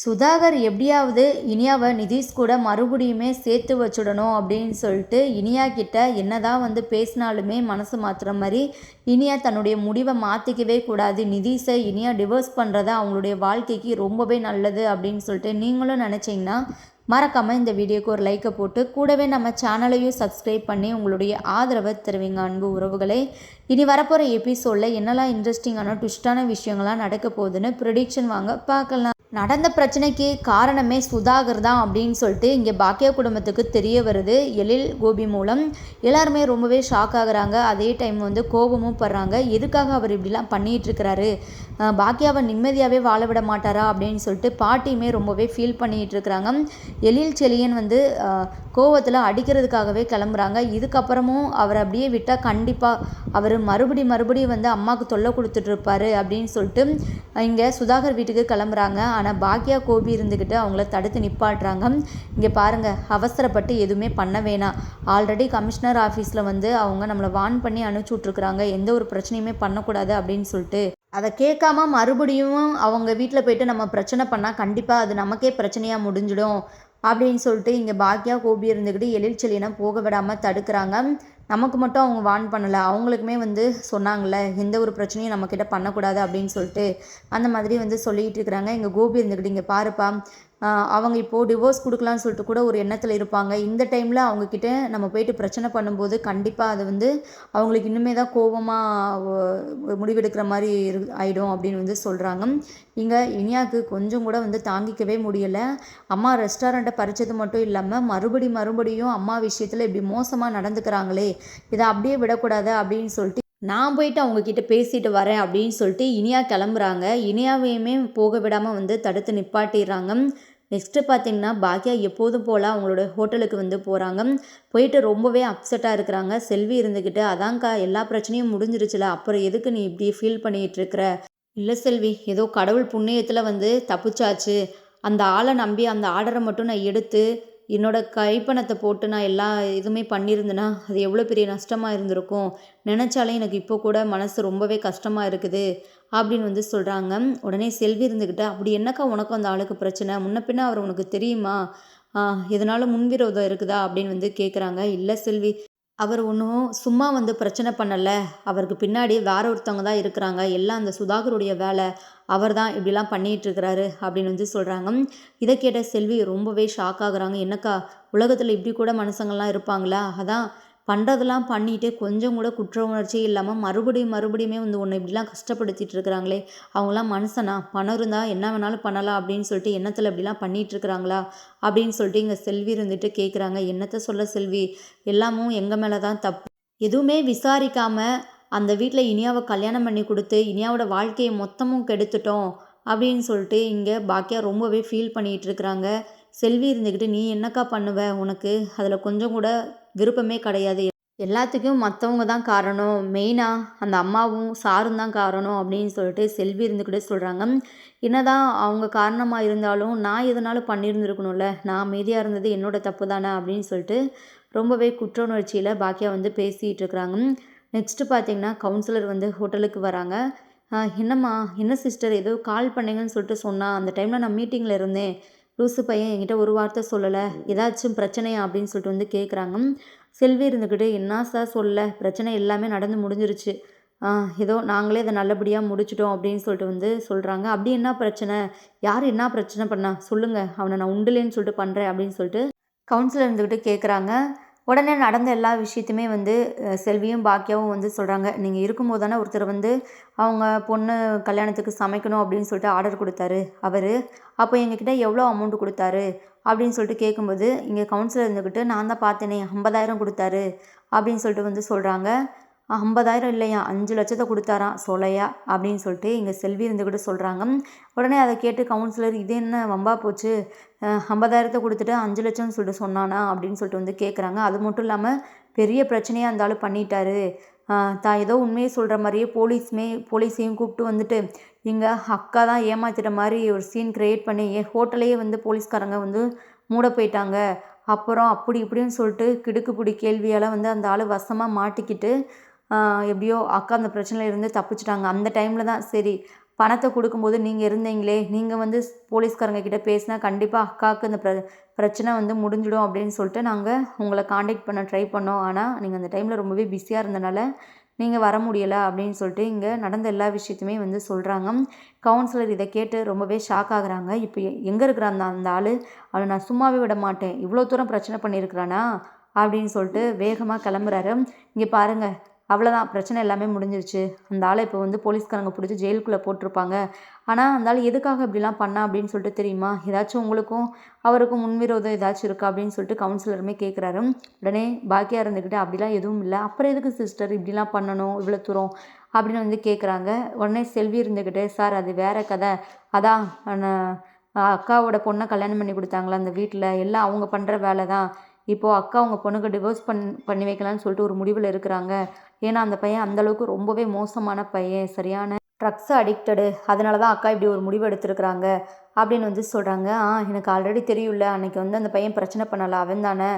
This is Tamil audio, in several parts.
சுதாகர் எப்படியாவது இனியாவை நிதிஷ் கூட மறுபடியுமே சேர்த்து வச்சுடணும் அப்படின்னு சொல்லிட்டு இனியா கிட்ட என்னதான் வந்து பேசினாலுமே மனசு மாற்றுற மாதிரி இனியா தன்னுடைய முடிவை மாற்றிக்கவே கூடாது. நிதிஷை இனியா டிவோர்ஸ் பண்ணுறது அவங்களுடைய வாழ்க்கைக்கு ரொம்பவே நல்லது அப்படின்னு சொல்லிட்டு நீங்களும் நினச்சிங்கன்னா மறக்காமல் இந்த வீடியோக்கு ஒரு லைக்கை போட்டு கூடவே நம்ம சேனலையும் சப்ஸ்கிரைப் பண்ணி உங்களுடைய ஆதரவை தருவீங்க அன்பு உறவுகளை. இனி வரப்போகிற எபிசோடில் என்னெல்லாம் இன்ட்ரெஸ்டிங்கான ட்விஸ்டான விஷயங்கள்லாம் நடக்க போகுதுன்னு ப்ரொடிக்ஷன் வாங்க பார்க்கலாம். நடந்த பிரச்சனைக்கு காரணமே சுதாகர் தான் அப்படின்னு சொல்லிட்டு இங்கே பாக்கியா குடும்பத்துக்கு தெரிய வருது. எழில் கோபி மூலம். எல்லாருமே ரொம்பவே ஷாக் ஆகுறாங்க. அதே டைம் வந்து கோபமும் படுறாங்க. எதுக்காக அவர் இப்படிலாம் பண்ணிகிட்டு இருக்கிறாரு? பாக்கியாவை நிம்மதியாகவே வாழ விட மாட்டாரா அப்படின்னு சொல்லிட்டு பாட்டியுமே ரொம்பவே ஃபீல் பண்ணிகிட்ருக்கிறாங்க எழில் செலியன் வந்து கோவத்தில் அடிக்கிறதுக்காகவே கிளம்புறாங்க. இதுக்கப்புறமும் அவர் அப்படியே விட்டால் கண்டிப்பாக அவர் மறுபடி மறுபடியும் வந்து அம்மாவுக்கு தொல்லை கொடுத்துட்ருப்பாரு அப்படின்னு சொல்லிட்டு இங்கே சுதாகர் வீட்டுக்கு கிளம்புறாங்க. ஆனால் பாக்கியா கோபி இருந்துக்கிட்டு அவங்கள தடுத்து நிப்பாட்டுறாங்க. இங்கே பாருங்கள் அவசரப்பட்டு எதுவுமே பண்ண வேணாம். ஆல்ரெடி கமிஷனர் ஆஃபீஸில் வந்து அவங்க நம்மளை வான் பண்ணி அனுப்பிச்சி விட்ருக்குறாங்க எந்த ஒரு பிரச்சனையுமே பண்ணக்கூடாது அப்படின்னு சொல்லிட்டு. அதை கேட்காம மறுபடியும் அவங்க வீட்டில் போயிட்டு நம்ம பிரச்சனை பண்ணால் கண்டிப்பாக அது நமக்கே பிரச்சனையாக முடிஞ்சிடும். அப்படின்னு சொல்லிட்டு இங்கே பாக்கியா கோபி இருந்துக்கிட்டு எழில் செல்லினை போக விடாமல் தடுக்கிறாங்க. நமக்கு மட்டும் அவங்க வான் பண்ணலை. அவங்களுக்குமே வந்து சொன்னாங்கள்ல எந்த ஒரு பிரச்சனையும் நம்மக்கிட்ட பண்ணக்கூடாது அப்படின்னு சொல்லிட்டு. அந்த மாதிரி வந்து சொல்லிகிட்டு இருக்கிறாங்க. எங்கள் கோபி இருந்துக்கிட்டு இங்கே பாருப்பா அவங்க இப்போது டிவோர்ஸ் கொடுக்கலான்னு சொல்லிட்டு கூட ஒரு எண்ணத்தில் இருப்பாங்க. இந்த டைமில் அவங்கக்கிட்ட நம்ம போயிட்டு பிரச்சனை பண்ணும்போது கண்டிப்பாக அது வந்து அவங்களுக்கு இன்னுமே தான் கோபமாக முடிவெடுக்கிற மாதிரி இரு ஆகிடும் அப்படின்னு வந்து சொல்கிறாங்க இங்கே இனியாவுக்கு கொஞ்சம் கூட வந்து தாங்கிக்கவே முடியலை. அம்மா ரெஸ்டாரண்ட்டை பறித்தது மட்டும் இல்லாமல் மறுபடி மறுபடியும் அம்மா விஷயத்தில் இப்படி மோசமாக நடந்துக்கிறாங்களே இதை அப்படியே விடக்கூடாது அப்படின்னு சொல்லிட்டு நான் போயிட்டு அவங்கக்கிட்ட பேசிட்டு வரேன் அப்படின்னு சொல்லிட்டு இனியா கிளம்புறாங்க. இனியாவையுமே போக விடாமல் வந்து தடுத்து நிப்பாட்டிடுறாங்க. நெக்ஸ்ட்டு பார்த்தீங்கன்னா பாக்கியா எப்போதும் போல் அவங்களோட ஹோட்டலுக்கு வந்து போகிறாங்க போயிட்டு ரொம்பவே அப்செட்டாக இருக்கிறாங்க. செல்வி இருந்துக்கிட்டு அதான்க்கா எல்லா பிரச்சனையும் முடிஞ்சிருச்சுல. அப்புறம் எதுக்கு நீ இப்படி ஃபீல் பண்ணிகிட்டு இருக்கிற? இல்லை செல்வி ஏதோ கடவுள் புண்ணியத்தில் வந்து தப்பிச்சாச்சு. அந்த ஆளை நம்பி அந்த ஆர்டரை மட்டும் நான் எடுத்து என்னோடய கைப்பணத்தை போட்டு நான் எல்லா இதுவுமே பண்ணியிருந்தேன்னா அது எவ்வளோ பெரிய நஷ்டமாக இருந்திருக்கும். நினச்சாலே எனக்கு இப்போ கூட மனசு ரொம்பவே கஷ்டமாக இருக்குது. அப்படின்னு வந்து சொல்கிறாங்க உடனே செல்வி இருந்துக்கிட்ட அப்படி என்னக்கா உனக்கும் அந்த ஆளுக்கு பிரச்சனை? முன்ன பின்ன அவர் உனக்கு தெரியுமா? இதனால் முன்விரோதம் இருக்குதா? அப்படின்னு வந்து கேட்குறாங்க இல்லை செல்வி அவர் ஒன்றும் சும்மா வந்து பிரச்சனை பண்ணலை. அவருக்கு பின்னாடி வேற ஒருத்தவங்க தான் இருக்கிறாங்க. எல்லாம் அந்த சுதாகருடைய வேலை. அவர் தான் இப்படிலாம் பண்ணிகிட்ருக்கிறாரு அப்படின்னு வந்து சொல்கிறாங்க இதை கேட்ட செல்வி ரொம்பவே ஷாக் ஆகுறாங்க. என்னக்கா உலகத்தில் இப்படி கூட மனுஷங்கள்லாம் இருப்பாங்களா? அதான் பண்ணுறதெல்லாம் பண்ணிட்டு கொஞ்சம் கூட குற்ற உணர்ச்சியே இல்லாமல் மறுபடியும் மறுபடியுமே வந்து ஒன்று இப்படிலாம் கஷ்டப்படுத்திட்டு இருக்கிறாங்களே. அவங்களாம் மனுஷனா? பணம் இருந்தால் என்ன வேணாலும் பண்ணலாம் அப்படின்னு சொல்லிட்டு எண்ணத்தில் இப்படிலாம் பண்ணிகிட்டு இருக்கிறாங்களா? அப்படின்னு சொல்லிட்டு இங்கே செல்வி இருந்துட்டு கேட்குறாங்க என்னத்தை சொல்ல செல்வி? எல்லாமும் எங்கள் மேலே தான் தப்பு. எதுவுமே விசாரிக்காமல் அந்த வீட்டில் இனியாவை கல்யாணம் பண்ணி கொடுத்து இனியாவோட வாழ்க்கையை மொத்தமும் கெடுத்துட்டோம் அப்படின்னு சொல்லிட்டு இங்கே பாக்கியா ரொம்பவே ஃபீல் பண்ணிகிட்டு இருக்கிறாங்க. செல்வி இருந்துக்கிட்டு நீ என்னக்கா பண்ணுவ? உனக்கு அதில் கொஞ்சம் கூட விருப்பமே கிடையாது. எல்லாத்துக்கும் மற்றவங்க தான் காரணம். மெயினாக அந்த அம்மாவும் சாரும் தான் காரணம் அப்படின்னு சொல்லிட்டு செல்வி இருந்துக்கிட்டே சொல்கிறாங்க என்னதான் அவங்க காரணமாக இருந்தாலும் நான் எதனாலும் பண்ணியிருந்துருக்கணும்ல. நான் அமைதியாக இருந்தது என்னோடய தப்பு தானே அப்படின்னு சொல்லிட்டு ரொம்பவே குற்ற உணர்ச்சியில் பாக்கியா வந்து பேசிகிட்டு இருக்கிறாங்க. நெக்ஸ்ட்டு பார்த்தீங்கன்னா கவுன்சிலர் வந்து ஹோட்டலுக்கு வராங்க. என்னம்மா? என்ன சிஸ்டர்? ஏதோ கால் பண்ணீங்கன்னு சொல்லிட்டு சொன்னால் அந்த டைமில் நான் மீட்டிங்கில் இருந்தேன். லூசு பையன் என்கிட்ட ஒரு வார்த்தை சொல்லலை. ஏதாச்சும் பிரச்சனையா அப்படின்னு சொல்லிட்டு வந்து கேட்குறாங்க செல்வி இருந்துக்கிட்டு என்ன சார் சொல்ல பிரச்சனை எல்லாமே நடந்து முடிஞ்சிருச்சு. ஏதோ நாங்களே அதை நல்லபடியாக முடிச்சிட்டோம் அப்படின்னு சொல்லிட்டு வந்து சொல்கிறாங்க அப்படி என்ன பிரச்சனை? யார் என்ன பிரச்சனை பண்ணா? சொல்லுங்கள் அவனை நான் உண்டுலேன்னு சொல்லிட்டு பண்ணுறேன் அப்படின்னு சொல்லிட்டு கவுன்சிலர் இருந்துக்கிட்டு கேட்குறாங்க உடனே நடந்த எல்லா விஷயத்தையுமே வந்து செல்வியும் பாக்கியாவும் வந்து சொல்கிறாங்க நீங்கள் இருக்கும்போது தானே ஒருத்தர் வந்து அவங்க பொண்ணு கல்யாணத்துக்கு சமைக்கணும் அப்படின்னு சொல்லிட்டு ஆர்டர் கொடுத்தாரு. அவர் அப்போ எங்ககிட்ட எவ்வளோ அமௌண்ட் கொடுத்தாரு? அப்படின்னு சொல்லிட்டு கேட்கும்போது இங்கே கவுன்சிலர் இருந்துக்கிட்டு நான் தான் பார்த்தேனே ஐம்பதாயிரம் கொடுத்தாரு. அப்படின்னு சொல்லிட்டு வந்து சொல்கிறாங்க ஐம்பதாயிரம் இல்லையா? அஞ்சு லட்சத்தை கொடுத்தாராம் சொலையா? அப்படின்னு சொல்லிட்டு இங்கே செல்வி இருந்துக்கிட்டு சொல்கிறாங்க உடனே அதை கேட்டு கவுன்சிலர் இது என்ன வம்பா போச்சு? ஐம்பதாயிரத்தை கொடுத்துட்டு அஞ்சு லட்சம்னு சொல்லிட்டு சொன்னானா? அப்படின்னு சொல்லிட்டு வந்து கேட்குறாங்க அது மட்டும் இல்லாமல் பெரிய பிரச்சனையாக இருந்தாலும் பண்ணிட்டாரு. தான் ஏதோ உண்மையை சொல்கிற மாதிரியே போலீஸுமே போலீஸையும் கூப்பிட்டு வந்துட்டு இங்கே அக்கா தான் ஏமாத்திட்ட மாதிரி ஒரு சீன் க்ரியேட் பண்ணி என் ஹோட்டலையே வந்து போலீஸ்காரங்க வந்து மூட போயிட்டாங்க. அப்புறம் அப்படி இப்படின்னு சொல்லிட்டு கிடுக்குப்பிடி கேள்வியால் வந்து அந்த ஆள் வசமாக மாட்டிக்கிட்டு எப்படியோ அக்கா அந்த பிரச்சனையில் இருந்து தப்பிச்சிட்டாங்க. அந்த டைமில் தான் சரி பணத்தை கொடுக்கும்போது நீங்கள் இருந்தீங்களே நீங்கள் வந்து போலீஸ்காரங்க கிட்டே பேசினா கண்டிப்பாக அக்காவுக்கு இந்த பிர பிரச்சனை வந்து முடிஞ்சிடும் அப்படின்னு சொல்லிட்டு நாங்கள் உங்களை காண்டாக்ட் பண்ண ட்ரை பண்ணோம். ஆனால் நீங்கள் அந்த டைமில் ரொம்பவே பிஸியாக இருந்தனால நீங்கள் வர முடியலை அப்படின்னு சொல்லிட்டு இங்கே நடந்த எல்லா விஷயத்தையுமே வந்து சொல்கிறாங்க கவுன்சிலர் இதை கேட்டு ரொம்பவே ஷாக் ஆகுறாங்க. இப்போ எங்கே இருக்கிறான் அந்த அந்த ஆள்? அவனை நான் சும்மாவே விட மாட்டேன். இவ்வளோ தூரம் பிரச்சனை பண்ணியிருக்கிறானா? அப்படின்னு சொல்லிட்டு வேகமாக கிளம்புறாரு. இங்கே பாருங்கள் அவ்வளோதான் பிரச்சனை எல்லாமே முடிஞ்சிருச்சு. அந்த ஆளை இப்போ வந்து போலீஸ்காரங்க பிடிச்சி ஜெயிலுக்குள்ளே போட்டிருப்பாங்க. ஆனால் அந்த ஆள் எதுக்காக இப்படிலாம் பண்ணா அப்படின்னு சொல்லிட்டு தெரியுமா? ஏதாச்சும் உங்களுக்கும் அவருக்கும் முன்விரோதம் ஏதாச்சும் இருக்கா அப்படின்னு சொல்லிட்டு கவுன்சிலருமே கேட்குறாரு உடனே பாக்கியாக இருந்துக்கிட்டு அப்படிலாம் எதுவும் இல்லை. அப்புறம் எதுக்கு சிஸ்டர் இப்படிலாம் பண்ணணும்? இவ்வளோ தூரம். அப்படின்னு வந்து கேட்குறாங்க உடனே செல்வி இருந்துக்கிட்டு சார் அது வேற கதை. அதான் அக்காவோட பொண்ணை கல்யாணம் பண்ணி கொடுத்தாங்களா அந்த வீட்டில் எல்லாம் அவங்க பண்ணுற வேலை தான் இப்போது அக்கா அவங்க பொண்ணுக்கு டிவோர்ஸ் பண் பண்ணி வைக்கலான்னு சொல்லிட்டு ஒரு முடிவில் இருக்கிறாங்க. ஏன்னா அந்த பையன் அந்தளவுக்கு ரொம்பவே மோசமான பையன் சரியான ட்ரக்ஸ் அடிக்டடு அதனால தான் அக்கா இப்படி ஒரு முடிவு எடுத்துருக்குறாங்க அப்படின்னு வந்து சொல்கிறாங்க ஆ எனக்கு ஆல்ரெடி தெரியும்ல அன்றைக்கி வந்து அந்த பையன் பிரச்சனை பண்ணலை அவன் தானே.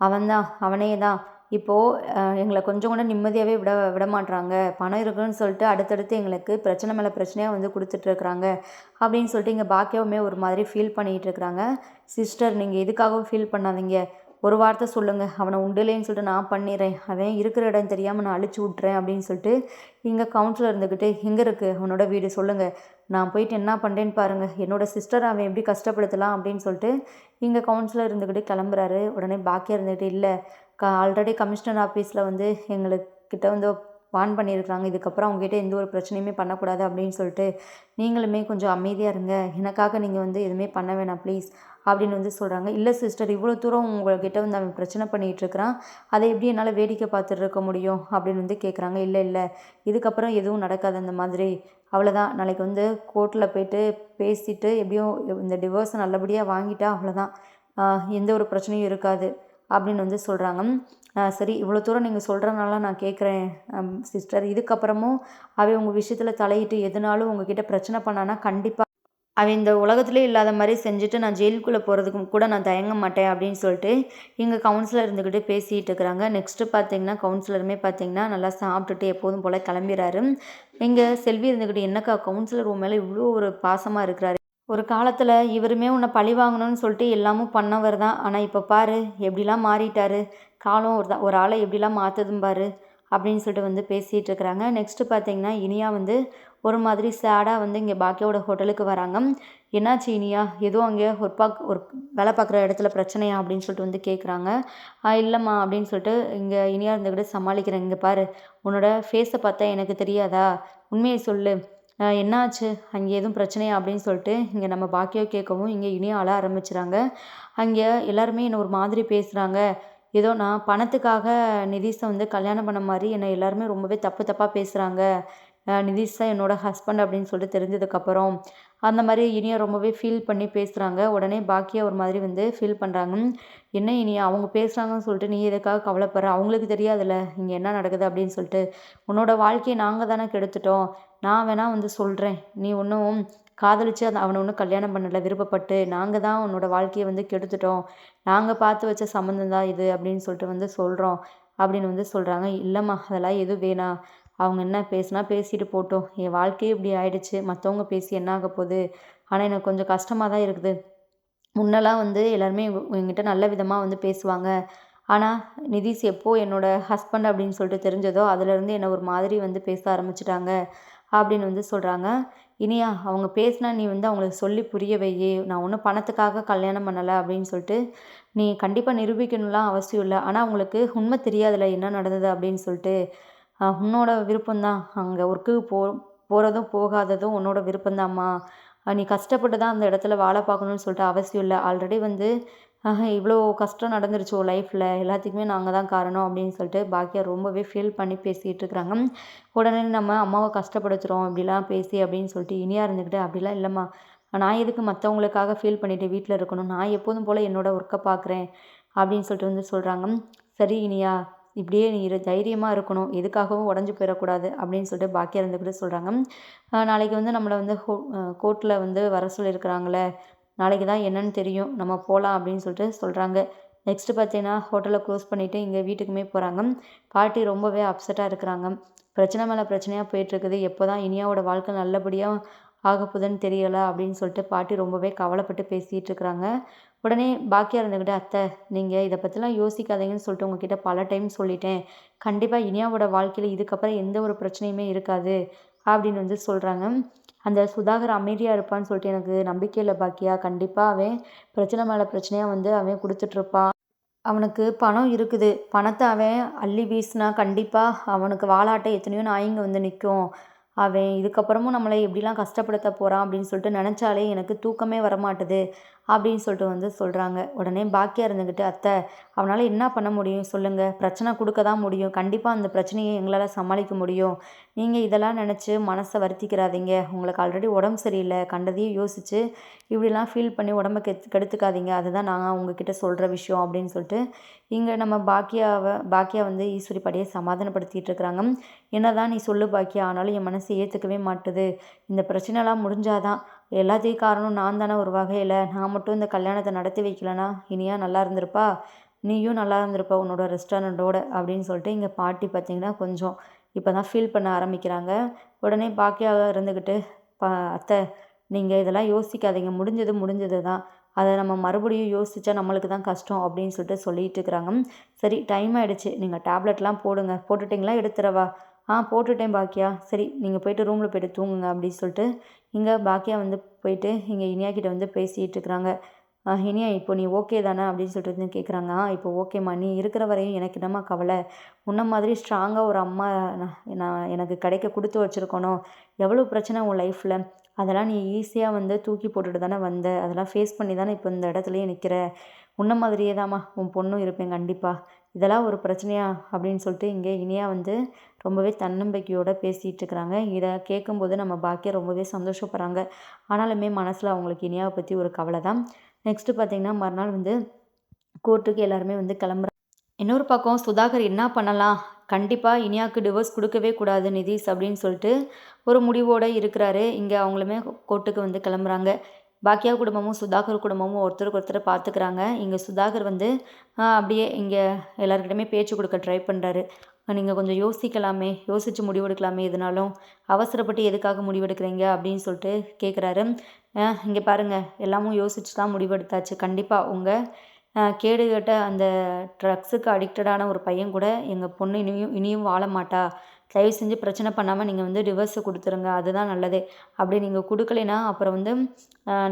அவன் தான் அவனே தான். இப்போது எங்களை கொஞ்சம் கூட நிம்மதியாகவே விட விட மாட்றாங்க. பணம் இருக்குன்னு சொல்லிட்டு அடுத்தடுத்து எங்களுக்கு பிரச்சனை மேலே பிரச்சனையாக வந்து கொடுத்துட்ருக்குறாங்க அப்படின்னு சொல்லிட்டு இங்கே பாக்கியாவுமே ஒரு மாதிரி ஃபீல் பண்ணிகிட்டு இருக்கிறாங்க. சிஸ்டர் நீங்கள் எதுக்காகவும் ஃபீல் பண்ணாதீங்க. ஒரு வார்த்தை சொல்லுங்கள் அவனை உண்டுலேன்னு சொல்லிட்டு நான் பண்ணிடுறேன் அவன் இருக்கிற இடம் தெரியாமல் நான் அழிச்சு விட்றேன் அப்படின்னு சொல்லிட்டு இங்கே கவுன்சிலர் இருந்துக்கிட்டு எங்கே இருக்குது அவனோட வீடு சொல்லுங்கள் நான் போயிட்டு என்ன பண்ணுறேன்னு பாருங்கள் என்னோடய சிஸ்டர் அவன் எப்படி கஷ்டப்படுத்தலாம்? அப்படின்னு சொல்லிட்டு இங்கே கவுன்சிலர் இருந்துக்கிட்டு கிளம்புறாரு. உடனே பாக்கியாக இருந்துக்கிட்டு இல்லை க ஆல்ரெடி கமிஷனர் ஆஃபீஸில் வந்து எங்களுக்கு கிட்ட வந்து வான் பண்ணியிருக்காங்க இதுக்கப்புறம் அவங்ககிட்ட எந்த ஒரு பிரச்சனையுமே பண்ணக்கூடாது அப்படின்னு சொல்லிட்டு நீங்களுமே கொஞ்சம் அமைதியாக இருங்க. எனக்காக நீங்கள் வந்து எதுவுமே பண்ண வேணாம் ப்ளீஸ் அப்படின்னு வந்து சொல்கிறாங்க இல்லை சிஸ்டர் இவ்வளோ தூரம் உங்கள்கிட்ட வந்து அவன் பிரச்சனை பண்ணிகிட்டு இருக்கிறான் அதை எப்படி என்னால் வேடிக்கை பார்த்துட்டு இருக்க முடியும்? அப்படின்னு வந்து கேட்குறாங்க இல்லை இல்லை. இதுக்கப்புறம் எதுவும் நடக்காது அந்த மாதிரி. அவ்வளோதான் நாளைக்கு வந்து கோர்ட்டில் போயிட்டு பேசிட்டு எப்படியும் இந்த டிவோர்ஸை நல்லபடியாக வாங்கிட்டா அவ்வளோதான் எந்த ஒரு பிரச்சனையும் இருக்காது அப்படின்னு வந்து சொல்கிறாங்க சரி இவ்வளோ தூரம் நீங்கள் சொல்கிறனால நான் கேட்குறேன் சிஸ்டர் இதுக்கப்புறமும் அவன் உங்கள் விஷயத்தில் தலையிட்டு எதுனாலும் உங்ககிட்ட பிரச்சனை பண்ணானா கண்டிப்பாக அவன் இந்த உலகத்துலேயே இல்லாத மாதிரி செஞ்சுட்டு நான் ஜெயிலுக்குள்ளே போகிறதுக்கும் கூட நான் தயங்க மாட்டேன் அப்படின்னு சொல்லிட்டு இங்கே கவுன்சிலர் இருந்துக்கிட்டு பேசிகிட்டு இருக்கிறாங்க. நெக்ஸ்ட்டு பார்த்தீங்கன்னா கவுன்சிலருமே பார்த்தீங்கன்னா நல்லா சாப்பிட்டுட்டு எப்போதும் போல் கிளம்பிறாரு. இங்கே செல்வி இருந்துக்கிட்டு என்னக்கா கவுன்சிலர் உன் மேலே இவ்வளோ ஒரு பாசமாக இருக்கிறாரு. ஒரு காலத்தில் இவருமே உன்னை பழி வாங்கணும்னு சொல்லிட்டு எல்லாமும் பண்ணவர் தான் ஆனால் இப்போ பாரு எப்படிலாம் மாறிட்டாரு. காலம் ஒரு ஒரு ஆளை எப்படிலாம் மாற்றுதும் பாரு அப்படின்னு சொல்லிட்டு வந்து பேசிகிட்டு இருக்கிறாங்க. நெக்ஸ்ட்டு பார்த்தீங்கன்னா இனியா வந்து ஒரு மாதிரி சேடாக வந்து இங்கே பாக்கியோட ஹோட்டலுக்கு வராங்க. என்னாச்சு இனியா? எதுவும் அங்கே ஒரு பாக் ஒரு வேலை பார்க்குற இடத்துல பிரச்சனையா? அப்படின்னு சொல்லிட்டு வந்து கேட்குறாங்க இல்லைம்மா அப்படின்னு சொல்லிட்டு இங்கே இனியா இருந்துக்கிட்டு சமாளிக்கிறேன் இங்கே பாரு உன்னோட ஃபேஸை பார்த்தா எனக்கு தெரியாதா? உண்மையை சொல்லு. என்னாச்சு? அங்கே எதுவும் பிரச்சனையா? அப்படின்னு சொல்லிட்டு இங்கே நம்ம பாக்கியோ கேட்கவும் இங்கே இனியா அழ ஆரம்பிச்சுறாங்க. அங்கே எல்லாருமே என்னை ஒரு மாதிரி பேசுகிறாங்க ஏதோ நான் பணத்துக்காக நிதிஷை வந்து கல்யாணம் பண்ண மாதிரி என்னை எல்லாருமே ரொம்பவே தப்பு தப்பாக பேசுகிறாங்க நிதிஷ் தான் ஹஸ்பண்ட் அப்படின்னு சொல்லிட்டு தெரிஞ்சதுக்கப்புறம் அந்த மாதிரி இனியா ரொம்பவே ஃபீல் பண்ணி பேசுகிறாங்க உடனே பாக்கியா ஒரு மாதிரி வந்து ஃபீல் பண்ணுறாங்க என்ன இனி அவங்க பேசுகிறாங்கன்னு சொல்லிட்டு நீ எதுக்காக கவலைப்படுற? அவங்களுக்கு தெரியாதுல்ல இங்கே என்ன நடக்குது? அப்படின்னு சொல்லிட்டு உன்னோட வாழ்க்கையை நாங்கள் தானே கெடுத்துட்டோம். நான் வேணால் வந்து சொல்கிறேன் நீ ஒன்றும் காதலித்து அந்த அவனை ஒன்றும் கல்யாணம் பண்ணலை விருப்பப்பட்டு நாங்கள் தான் உன்னோட வாழ்க்கையை வந்து கெடுத்துட்டோம். நாங்கள் பார்த்து வச்ச சம்மந்தம் தான் இது அப்படின்னு சொல்லிட்டு வந்து சொல்கிறோம் அப்படின்னு வந்து சொல்கிறாங்க இல்லைம்மா அதெல்லாம் எதுவும் வேணாம். அவங்க என்ன பேசுனா பேசிட்டு போட்டோம். என் வாழ்க்கையே இப்படி ஆயிடுச்சு. மற்றவங்க பேசி என்ன ஆக போகுது? ஆனால் எனக்கு கொஞ்சம் கஷ்டமாக தான் இருக்குது. முன்னெல்லாம் வந்து எல்லாருமே எங்கிட்ட நல்ல விதமாக வந்து பேசுவாங்க. ஆனால் நிதிஷ் எப்போது என்னோடய ஹஸ்பண்ட் அப்படின்னு சொல்லிட்டு தெரிஞ்சதோ அதுலேருந்து என்னை ஒரு மாதிரி வந்து பேச ஆரம்பிச்சிட்டாங்க அப்படின்னு வந்து சொல்கிறாங்க இனியா அவங்க பேசினா நீ வந்து அவங்களுக்கு சொல்லி புரிய வை நான் ஒன்றும் பணத்துக்காக கல்யாணம் பண்ணலை அப்படின்னு சொல்லிட்டு நீ கண்டிப்பாக நிரூபிக்கணும்லாம் அவசியம் இல்லை. ஆனால் அவங்களுக்கு உண்மை தெரியாதுல என்ன நடந்தது அப்படின்னு சொல்லிட்டு. உன்னோட விருப்பம்தான். அங்கே ஒர்க்குக்கு போ போகிறதும் போகாததும் உன்னோட விருப்பம்தாம்மா. நீ கஷ்டப்பட்டு தான் அந்த இடத்துல வாழை பார்க்கணுன்னு சொல்லிட்டு அவசியம் இல்லை. ஆல்ரெடி வந்து இவ்வளோ கஷ்டம் நடந்துருச்சோ லைஃப்பில் எல்லாத்துக்குமே நாங்கள் தான் காரணம் அப்படின்னு சொல்லிட்டு பாக்கியா ரொம்பவே ஃபீல் பண்ணி பேசிகிட்டு இருக்கிறாங்க உடனே நம்ம அம்மாவை கஷ்டப்படுத்துகிறோம் இப்படிலாம் பேசி அப்படின்னு சொல்லிட்டு இனியாக இருந்துக்கிட்டு அப்படிலாம் இல்லைம்மா. நான் எதுக்கு மற்றவங்களுக்காக ஃபீல் பண்ணிவிட்டு வீட்டில் இருக்கணும்? நான் எப்போதும் போல் என்னோடய ஒர்க்கை பார்க்குறேன் அப்படின்னு சொல்லிட்டு வந்து சொல்கிறாங்க சரி இனியா இப்படியே நீ தைரியமாக இருக்கணும். எதுக்காகவும் உடஞ்சி போயிடக்கூடாது அப்படின்னு சொல்லிட்டு பாக்கியா இருந்துக்கிட்டு சொல்கிறாங்க நாளைக்கு வந்து நம்மளை வந்து ஹோ கோர்ட்டில் வந்து வர சொல்லியிருக்கிறாங்களே நாளைக்கு தான் என்னன்னு தெரியும். நம்ம போகலாம் அப்படின்னு சொல்லிட்டு சொல்கிறாங்க நெக்ஸ்ட்டு பார்த்தீங்கன்னா ஹோட்டலை க்ளோஸ் பண்ணிவிட்டு இங்கே வீட்டுக்குமே போகிறாங்க பாட்டி ரொம்பவே அப்செட்டாக இருக்கிறாங்க. பிரச்சனை மேலே பிரச்சனையாக போயிட்டுருக்குது. எப்போ தான் இனியாவோட வாழ்க்கை நல்லபடியாக ஆகப்போகுதுன்னு தெரியலை அப்படின்னு சொல்லிட்டு பாட்டி ரொம்பவே கவலைப்பட்டு பேசிகிட்டு இருக்கிறாங்க. உடனே பாக்கியாக இருந்துக்கிட்டு அத்தை நீங்கள் இதை பற்றிலாம் யோசிக்காதீங்கன்னு சொல்லிட்டு உங்ககிட்ட பல டைம் சொல்லிட்டேன். கண்டிப்பாக இனியாவோட வாழ்க்கையில் இதுக்கப்புறம் எந்த ஒரு பிரச்சனையுமே இருக்காது. அப்படின்னு வந்து சொல்கிறாங்க அந்த சுதாகர் அமைதியாக இருப்பான்னு சொல்லிட்டு எனக்கு நம்பிக்கை இல்லை பாக்கியா. கண்டிப்பாக அவன் பிரச்சனை மேலே பிரச்சனையாக வந்து அவன் கொடுத்துட்ருப்பான் அவனுக்கு பணம் இருக்குது. பணத்தை அவன் அள்ளி வீசினா கண்டிப்பாக அவனுக்கு வாலாட்ட எத்தனையோ நாய்ங்க வந்து நிற்கும் அவன் இதுக்கப்புறமும் நம்மளை எப்படிலாம் கஷ்டப்படுத்த போகிறான் அப்படின்னு சொல்லிட்டு நினச்சாலே எனக்கு தூக்கமே வரமாட்டுது. அப்படின்னு சொல்லிட்டு வந்து சொல்கிறாங்க உடனே பாக்கியா இருந்துக்கிட்டு அத்தை அவனால் என்ன பண்ண முடியும்? சொல்லுங்கள் பிரச்சனை கொடுக்க தான் முடியும். கண்டிப்பாக அந்த பிரச்சனையை எங்களால் சமாளிக்க முடியும். நீங்கள் இதெல்லாம் நினச்சி மனசை வருத்திக்கிறாதீங்க. உங்களுக்கு ஆல்ரெடி உடம்பு சரியில்லை. கண்டதையும் யோசித்து இப்படிலாம் ஃபீல் பண்ணி உடம்ப கெத் கெடுத்துக்காதீங்க. அதுதான் நான் உங்ககிட்ட சொல்கிற விஷயம். அப்படின்னு சொல்லிட்டு இங்கே நம்ம பாக்கியாவை பாக்கியா வந்து ஈஸ்வரி படியை சமாதானப்படுத்திட்டு இருக்கிறாங்க. என்னதான் நீ சொல்லு பாக்கியா. ஆனாலும் என் மனசு ஏற்றுக்கவே மாட்டுது. இந்த பிரச்சனைலாம் முடிஞ்சாதான் எல்லாத்தையும் காரணம் நான் தானே ஒரு வகையில். நான் மட்டும் இந்த கல்யாணத்தை நடத்தி வைக்கலனா இனியா நல்லா இருந்திருப்பா? நீயும் நல்லா இருந்திருப்பா உன்னோட ரெஸ்டாரண்ட்டோட அப்படின்னு சொல்லிட்டு இங்கே பாட்டி பார்த்திங்கன்னா கொஞ்சம் இப்போ தான் ஃபீல் பண்ண ஆரம்பிக்கிறாங்க. உடனே பாக்கியாக இருந்துக்கிட்டு பா அத்தை நீங்கள் இதெல்லாம் யோசிக்காதீங்க. முடிஞ்சது முடிஞ்சது தான் அதை நம்ம மறுபடியும் யோசித்தா நம்மளுக்கு தான் கஷ்டம். அப்படின்னு சொல்லிட்டு சொல்லிகிட்டு இருக்கிறாங்க. சரி டைம் ஆகிடுச்சு நீங்கள் டேப்லெட்லாம் போடுங்க. போட்டுட்டிங்களா? எடுத்துறவா ஆ போட்டுட்டேன் பாக்கியா. சரி நீங்கள் போயிட்டு ரூமில் போய்ட்டு தூங்குங்க அப்படின்னு சொல்லிட்டு இங்கே பாக்கியா வந்து போயிட்டு இங்கே இனியா கிட்ட வந்து பேசிகிட்டு இருக்கிறாங்க. இனியா இப்போ நீ ஓகே தானே அப்படின்னு சொல்லிட்டு வந்து கேட்குறாங்க ஆ இப்போ ஓகேம்மா நீ இருக்கிற வரையும் எனக்கு என்னம்மா கவலை? உன்ன மாதிரி ஸ்ட்ராங்காக ஒரு அம்மா நான் எனக்கு கிடைக்க கொடுத்து வச்சுருக்கணும். எவ்வளோ பிரச்சனை உன் லைஃப்பில் அதெல்லாம் நீ ஈஸியாக வந்து தூக்கி போட்டுட்டு தானே வந்த. அதெல்லாம் ஃபேஸ் பண்ணி தானே இப்போ இந்த இடத்துலையே நிற்கிற உன்ன மாதிரியே தாம்மா உன் பொண்ணும் இருப்பேன் கண்டிப்பாக இதெல்லாம் ஒரு பிரச்சனையா அப்படின்னு சொல்லிட்டு இங்கே இனியா வந்து ரொம்பவே தன்னம்பிக்கையோடு பேசிகிட்டு இருக்கிறாங்க இதை கேட்கும்போது நம்ம பாக்கியா ரொம்பவே சந்தோஷப்படுறாங்க. ஆனாலுமே மனசில் அவங்களுக்கு இனியாவை பற்றி ஒரு கவலை தான். நெக்ஸ்ட்டு பார்த்திங்கன்னா மறுநாள் வந்து கோர்ட்டுக்கு எல்லாருமே வந்து கிளம்புறாங்க இன்னொரு பக்கம் சுதாகர் என்ன பண்ணலாம்? கண்டிப்பாக இனியாவுக்கு டிவோர்ஸ் கொடுக்கவே கூடாது நிதிஷ் அப்படின்னு சொல்லிட்டு ஒரு முடிவோடு இருக்கிறாரு. இங்கே அவங்களுமே கோர்ட்டுக்கு வந்து கிளம்புறாங்க. பாக்கியா குடும்பமும் சுதாகர் குடும்பமும் ஒருத்தருக்கு ஒருத்தர் பார்த்துக்கிறாங்க இங்கே சுதாகர் வந்து அப்படியே இங்கே எல்லாருக்கிட்டையுமே பேச்சு கொடுக்க ட்ரை பண்ணுறாரு நீங்கள் கொஞ்சம் யோசிக்கலாமே யோசித்து முடிவெடுக்கலாமே எதுனாலும். அவசரப்பட்டு எதுக்காக முடிவெடுக்கிறீங்க அப்படின்னு சொல்லிட்டு கேட்குறாரு இங்கே பாருங்கள் எல்லாமும் யோசித்து தான் முடிவெடுத்தாச்சு. கண்டிப்பாக உங்கள் கேடு கேட்ட அந்த ட்ரக்ஸுக்கு அடிக்டடான ஒரு பையன் கூட எங்கள் பொண்ணு இனியும் இனியும் வாழ மாட்டா. தயவு செஞ்சு பிரச்சனை பண்ணாமல் நீங்கள் வந்து டிவர்ஸு கொடுத்துருங்க அதுதான் நல்லது. அப்படி நீங்கள் கொடுக்கலைன்னா அப்புறம் வந்து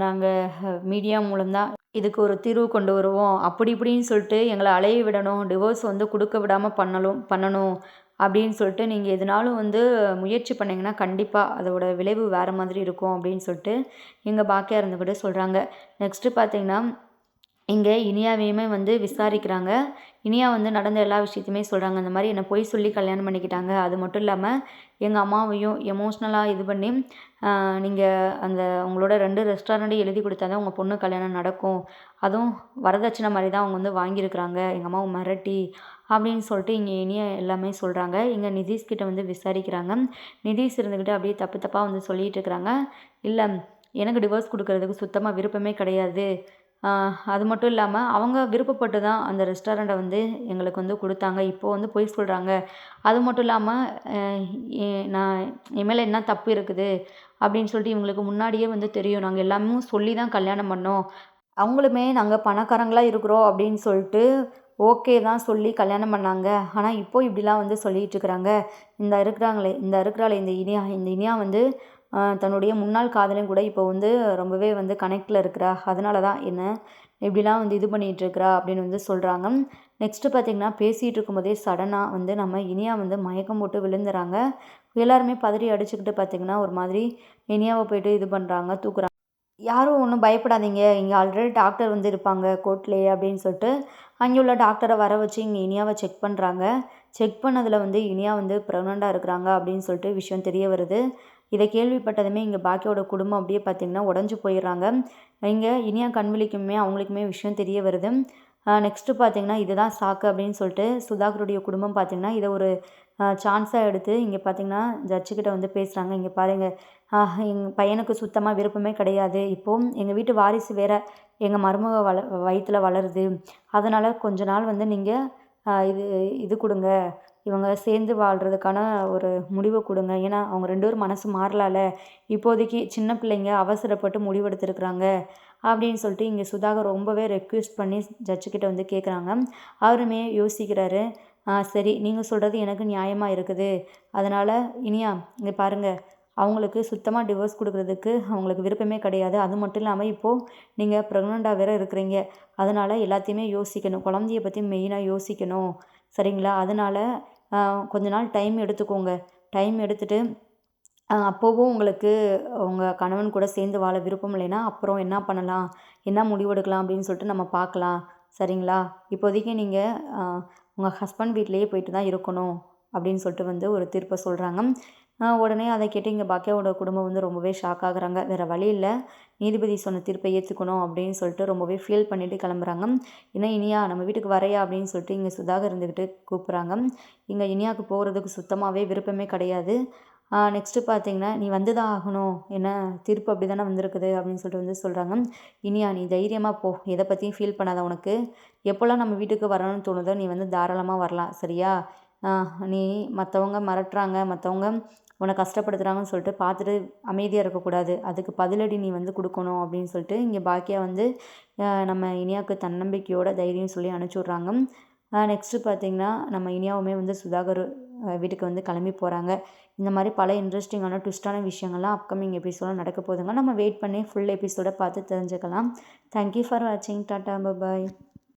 நாங்கள் மீடியா மூலம்தான் இதுக்கு ஒரு தீர்வு கொண்டு வருவோம். அப்படி இப்படின்னு சொல்லிட்டு எங்களை அலைய விடணும் டிவோர்ஸ் வந்து கொடுக்க விடாமல் பண்ணலும் பண்ணணும் அப்படின்னு சொல்லிட்டு நீங்கள் எதுனாலும் வந்து முயற்சி பண்ணிங்கன்னா கண்டிப்பாக அதோட விளைவு வேறு மாதிரி இருக்கும் அப்படின்னு சொல்லிட்டு எங்கள் பாக்கியா இருந்துக்கிட்டு சொல்கிறாங்க நெக்ஸ்ட்டு பார்த்தீங்கன்னா இங்கே இனியாவையுமே வந்து விசாரிக்கிறாங்க. இனியா வந்து நடந்த எல்லா விஷயத்தையுமே சொல்கிறாங்க அந்த மாதிரி என்னை பொய் சொல்லி கல்யாணம் பண்ணிக்கிட்டாங்க. அது மட்டும் இல்லாமல் எங்கள் அம்மாவையும் எமோஷ்னலாக இது பண்ணி நீங்கள் அந்த உங்களோட ரெண்டு ரெஸ்டாரண்ட்டையும் எழுதி கொடுத்தா தான் உங்கள் பொண்ணு கல்யாணம் நடக்கும். அதுவும் வரதட்சணை மாதிரி தான் அவங்க வந்து வாங்கியிருக்கிறாங்க. எங்கள் அம்மாவை மிரட்டி அப்படின்னு சொல்லிட்டு இங்கே இனியா எல்லாமே சொல்கிறாங்க இங்கே நிதிஷ்கிட்ட வந்து விசாரிக்கிறாங்க. நிதிஷ் இருந்துக்கிட்டு அப்படியே தப்பு தப்பாக வந்து சொல்லிகிட்டு இருக்கிறாங்க. இல்லை எனக்கு டிவோர்ஸ் கொடுக்கறதுக்கு சுத்தமாக விருப்பமே கிடையாது. அது மட்டும் இல்லாமல் அவங்க விருப்பப்பட்டு தான் அந்த ரெஸ்டாரண்ட்டை வந்து எங்களுக்கு வந்து கொடுத்தாங்க. இப்போது வந்து பொய் சொல்கிறாங்க அது மட்டும் இல்லாமல் நான் என் மேலே என்ன தப்பு இருக்குது? அப்படின்னு சொல்லிட்டு இவங்களுக்கு முன்னாடியே வந்து தெரியும். நாங்கள் எல்லாமே சொல்லி தான் கல்யாணம் பண்ணோம். அவங்களுமே நாங்கள் பணக்காரங்களாக இருக்கிறோம் அப்படின்னு சொல்லிட்டு ஓகே தான் சொல்லி கல்யாணம் பண்ணாங்க. ஆனால் இப்போது இப்படிலாம் வந்து சொல்லிகிட்டு இருக்கிறாங்க. இந்த இருக்கிறாங்களே இந்த இருக்கிறாளே இந்த இனியா இந்த இனியா வந்து தன்னுடைய முன்னாள் காதலையும் கூட இப்போ வந்து ரொம்பவே வந்து கனெக்டில் இருக்கிறா. அதனால தான் என்ன இப்படிலாம் வந்து இது பண்ணிகிட்ருக்குறா அப்படின்னு வந்து சொல்கிறாங்க நெக்ஸ்ட்டு பார்த்திங்கன்னா பேசிகிட்டு இருக்கும்போதே சடனாக வந்து நம்ம இனியா வந்து மயக்கம் போட்டு விழுந்துறாங்க. எல்லாருமே பதறி அடிச்சுக்கிட்டு பார்த்திங்கன்னா ஒரு மாதிரி இனியாவை போயிட்டு இது பண்ணுறாங்க தூக்குறாங்க. யாரும் ஒன்றும் பயப்படாதீங்க. இங்கே ஆல்ரெடி டாக்டர் வந்து இருப்பாங்க கோர்ட்லேயே அப்படின்னு சொல்லிட்டு அங்கே உள்ள டாக்டரை வர வச்சு இங்கே இனியாவை செக் பண்ணுறாங்க செக் பண்ணதில் வந்து இனியா வந்து ப்ரெக்னெண்ட்டாக இருக்கிறாங்க அப்படின்னு சொல்லிட்டு விஷயம் தெரிய வருது. இதை கேள்விப்பட்டதுமே இங்கே பாக்கியோட குடும்பம் அப்படியே பார்த்திங்கன்னா உடஞ்சி போயிடுறாங்க. இங்கே இனியா கண்விழிக்குமே அவங்களுக்குமே விஷயம் தெரிய வருது. நெக்ஸ்ட்டு பார்த்திங்கன்னா இதுதான் சாக்கு அப்படின்னு சொல்லிட்டு சுதாகருடைய குடும்பம் பார்த்திங்கன்னா இதை ஒரு சான்ஸாக எடுத்து இங்கே பார்த்திங்கன்னா ஜட்ஜுக்கிட்ட வந்து பேசுகிறாங்க இங்கே பாருங்கள் எங்கள் பையனுக்கு சுத்தமாக விருப்பமே கிடையாது. இப்போது எங்கள் வீட்டு வாரிசு வேறு எங்கள் மருமக வள வயிற்றில் வளருது. அதனால் கொஞ்ச நாள் வந்து நீங்கள் இது இது கொடுங்க. இவங்க சேர்ந்து வாழ்கிறதுக்கான ஒரு முடிவை கொடுங்க. ஏன்னா அவங்க ரெண்டு பேரும் மனசு மாறலால. இப்போதைக்கு சின்ன பிள்ளைங்க அவசரப்பட்டு முடிவெடுத்துருக்குறாங்க அப்படின்னு சொல்லிட்டு இங்கே சுதாகர் ரொம்பவே ரெக்வெஸ்ட் பண்ணி ஜட்ஜுக்கிட்ட வந்து கேட்குறாங்க அவருமே யோசிக்கிறாரு. சரி. நீங்கள் சொல்கிறது எனக்கு நியாயமாக இருக்குது. அதனால் இனியா இங்கே பாருங்கள் அவங்களுக்கு சுத்தமாக டிவோர்ஸ் கொடுக்குறதுக்கு அவங்களுக்கு விருப்பமே கிடையாது. அது மட்டும் இல்லாமல் இப்போது நீங்கள் ப்ரெக்னெண்ட்டாக வேறு இருக்கிறீங்க. அதனால் எல்லாத்தையுமே யோசிக்கணும். குழந்தைய பற்றி மெயினாக யோசிக்கணும். சரிங்களா? அதனால் கொஞ்ச நாள் டைம் எடுத்துக்கோங்க. டைம் எடுத்துகிட்டு அப்போவும் உங்களுக்கு உங்கள் கணவன் கூட சேர்ந்து வாழ விருப்பம் இல்லைன்னா அப்புறம் என்ன பண்ணலாம்? என்ன முடிவெடுக்கலாம் அப்படின்னு சொல்லிட்டு நம்ம பார்க்கலாம். சரிங்களா? இப்போதைக்கு நீங்கள் உங்கள் ஹஸ்பண்ட் வீட்லேயே போயிட்டு தான் இருக்கணும் அப்படின்னு சொல்லிட்டு வந்து ஒரு தீர்ப்பை சொல்கிறாங்க உடனே அதை கேட்டு இங்கே பாக்கியாவோட குடும்பம் வந்து ரொம்பவே ஷாக் ஆகுறாங்க. வேறு வழி இல்லை. நீதிபதி சொன்ன தீர்ப்பை ஏற்றுக்கணும் அப்படின்னு சொல்லிட்டு ரொம்பவே ஃபீல் பண்ணிவிட்டு கிளம்புறாங்க. ஏன்னா இனியா நம்ம வீட்டுக்கு வரையா அப்படின்னு சொல்லிட்டு இங்கே சுதாகர் இருந்துக்கிட்டு கூப்பிட்றாங்க. இங்கே இனியாவுக்கு போகிறதுக்கு சுத்தமாகவே விருப்பமே கிடையாது. நெக்ஸ்ட்டு பார்த்தீங்கன்னா நீ வந்து தான் ஆகணும். என்ன தீர்ப்பு அப்படி தானே வந்திருக்குது அப்படின்னு சொல்லிட்டு வந்து சொல்கிறாங்க இனியா நீ தைரியமாக போ. எதை பற்றியும் ஃபீல் பண்ணாத உனக்கு. எப்போல்லாம் நம்ம வீட்டுக்கு வரணும்னு தோணுதோ நீ வந்து தாராளமாக வரலாம். சரியா? நீ மற்றவங்க மிரட்டுறாங்க. மற்றவங்க உன்னை கஷ்டப்படுத்துகிறாங்கன்னு சொல்லிட்டு பார்த்துட்டு அமைதியாக இருக்கக்கூடாது. அதுக்கு பதிலடி நீ வந்து கொடுக்கணும் அப்படின்னு சொல்லிட்டு இங்கே பாக்கியா வந்து நம்ம இனியாவுக்கு தன்னம்பிக்கையோட தைரியம் சொல்லி அனுப்பிச்சி நெக்ஸ்ட்டு பார்த்திங்கன்னா நம்ம இனியாவுமே வந்து சுதாகர் வீட்டுக்கு வந்து கிளம்பி போகிறாங்க இந்த மாதிரி பல இன்ட்ரெஸ்டிங்கான ட்விஸ்டான விஷயங்கள்லாம் அப்கமிங் எபிசோட நடக்க போதுங்க நம்ம வெயிட் பண்ணி ஃபுல் எபிசோடை பார்த்து தெரிஞ்சுக்கலாம். தேங்க்யூ ஃபார் வாட்சிங் டாட்டா பாய்